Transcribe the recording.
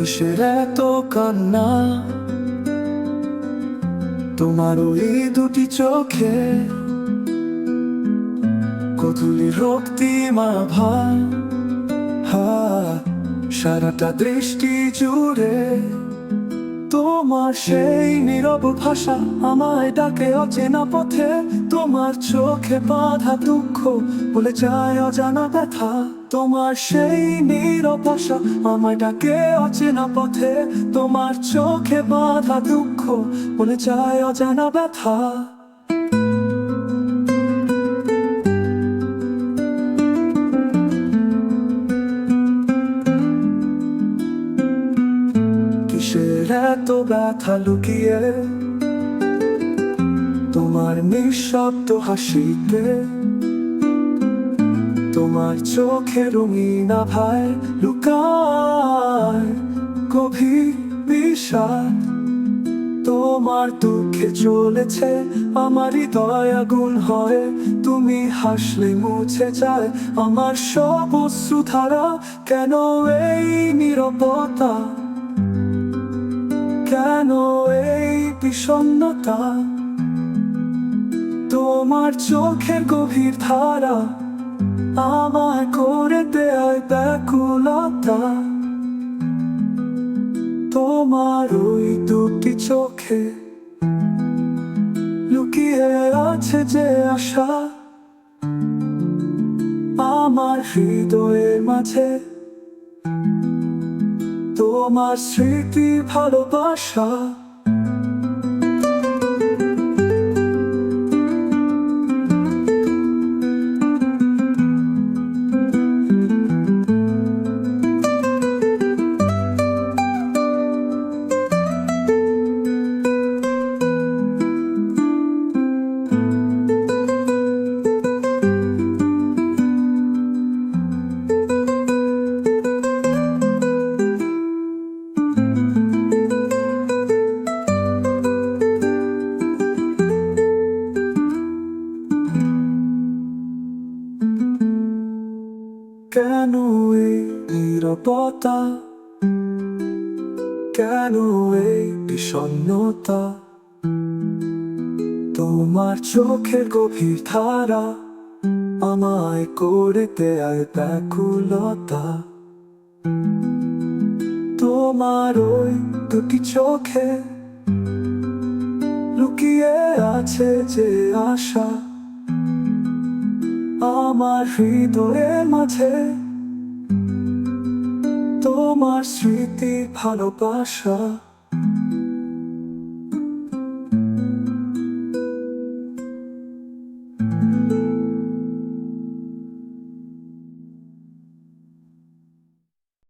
কিসের এত কান্না? তোমার ওই দুটি চোখে কতুলি রক্তিমা ভা হা, সারাটা দৃষ্টি জুড়ে তোমার সেই নীরব ভাষা আমায় ডাকে অচেনা পথে। তোমার চোখে বাধা দুঃখ বলে যায় অজানা ব্যথা। তোমার সেই ভাষা আমায় ডাকে অচেনা পথে। তোমার চোখে বাধা দুঃখ বলে যায় অজানা ব্যথা। কিসের এত ব্যথা লুকিয়ে? তোমার নিঃশব্দ হাসিতে তোমার চোখে রঙিন ভাই, লুকায় গভীর বিষাদ। তোমার দুঃখে চলেছে আমার হৃদয় আগুন হয়। তুমি হাসলে মুছে যায়, আমার সব অশ্রুধারা। কেন এই নিরবতা? কেন এই বিষণ্ণতা? তোমার চোখের গভীর ধারা। আমায় করে দেয় ব্যাকুলতা। তোমার ওই দুটি চোখে লুকিয়ে আছে যে আশা। আমার হৃদয়ের মাঝে তোমার স্মৃতি ভালোবাসা। এই নিরবতা কেন এই বিষণ্ণতা? তোমার চোখের গভীর ধারা আমায় করে দেয় ব্যাকুলতা। তোমার ওই দুটি চোখে লুকিয়ে আছে যে আশা, আমার হৃদয়ের মাঝে তোমার স্মৃতি ভালোবাসা।